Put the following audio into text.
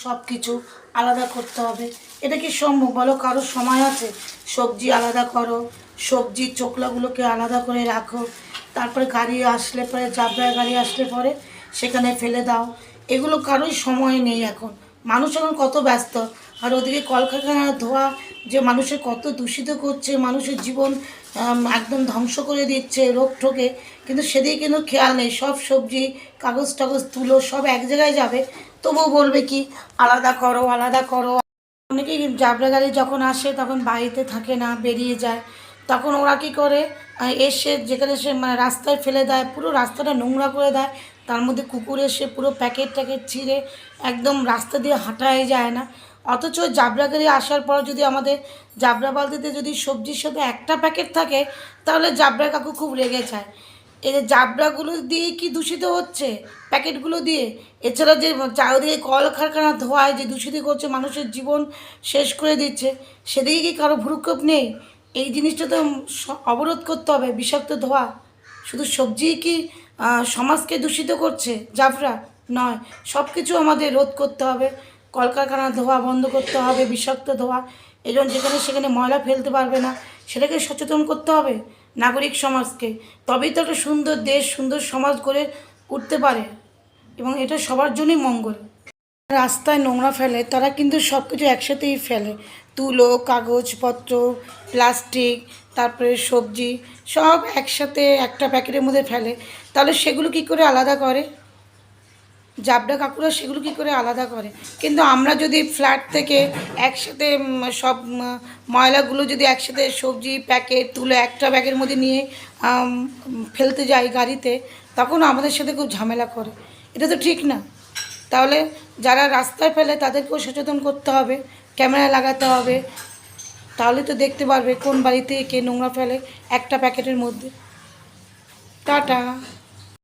সব কিছু আলাদা করতে হবে। এটা কি সম্ভব বলো? কারোর সময় আছে? সবজি আলাদা করো সবজির চোকলাগুলোকে আলাদা করে রাখো, তারপরে গাড়ি আসলে পরে জাবড়ায় গাড়ি আসলে পরে সেখানে ফেলে দাও। এগুলো কারোই সময় নেই এখন। মানুষ এখন কত ব্যস্ত। আর ওদিকে কলকারখানা ধোয়া যে মানুষের কত দূষিত করছে, মানুষের জীবন একদম ধ্বংস করে দিচ্ছে, রোগ ঠোকে। কিন্তু সেদিকে কিন্তু খেয়াল নেই। সব সবজি কাগজ টাগজ তুলো সব এক জায়গায় যাবে। তবুও বলবে কি, আলাদা করো আলাদা করো। অনেকেই জাবরা গাড়ি যখন আসে, তখন বাড়িতে থাকে না, বেরিয়ে যায়। তখন ওরা কী করে এসে যেখানে সে মানে রাস্তায় ফেলে দেয়, পুরো রাস্তাটা নোংরা করে দেয়। তার মধ্যে কুকুর এসে পুরো প্যাকেট ট্যাকেট ছিঁড়ে একদম রাস্তা দিয়ে হাঁটাই যায় না। অথচ জাবরা গাড়ি আসার পর যদি আমাদের জাবরা বালতিতে যদি সবজির সাথে একটা প্যাকেট থাকে, তাহলে জাবরা কাকু খুব রেগে যায়। এই যে জাবরাগুলো দিয়ে কি দূষিত হচ্ছে? প্যাকেটগুলো দিয়ে? এছাড়া যে চারিদিকে কলকারখানা ধোয়ায় যে দূষিত করছে মানুষের জীবন শেষ করে দিচ্ছে, সেদিকে কি কারও ভ্রুক্ষেপ নেই? এই জিনিসটা তো অবরোধ করতে হবে, বিষাক্ত ধোয়া। শুধু সবজি কি সমাজকে দূষিত করছে? জাফরা নয় সব কিছু আমাদের রোধ করতে হবে। কলকারখানা ধোয়া বন্ধ করতে হবে, বিষাক্ত ধোয়া। এই জন্য যেখানে সেখানে ময়লা ফেলতে পারবে না, সেটাকে সচেতন করতে হবে। নাগরিক সমাজকে, তবেই তো একটা সুন্দর দেশ, সুন্দর সমাজ করে উঠতে পারে। এবং এটা সবার জন্যই মঙ্গল। রাস্তায় নোংরা ফেলে, তারা কিন্তু সব কিছু একসাথেই ফেলে। তুলো, কাগজপত্র, প্লাস্টিক, তারপরে সবজি, সব একসাথে একটা প্যাকেটের মধ্যে ফেলে। তাহলে সেগুলো কি করে আলাদা করে? জাবডা কাকুরা সেগুলো কি করে আলাদা করে? কিন্তু আমরা যদি ফ্ল্যাট থেকে একসাথে সব ময়লাগুলো যদি একসাথে সবজি প্যাকেট তুলে একটা ব্যাগের মধ্যে নিয়ে ফেলতে যাই গাড়িতে, তখন আমাদের সাথে খুব ঝামেলা করে। এটা তো ঠিক না। তাহলে যারা রাস্তায় ফেলে তাদেরকেও সচেতন করতে হবে, ক্যামেরা লাগাতে হবে। তাহলে তো দেখতে পারবে কোন বাড়িতে কে নোংরা ফেলে একটা প্যাকেটের মধ্যে। টাটা।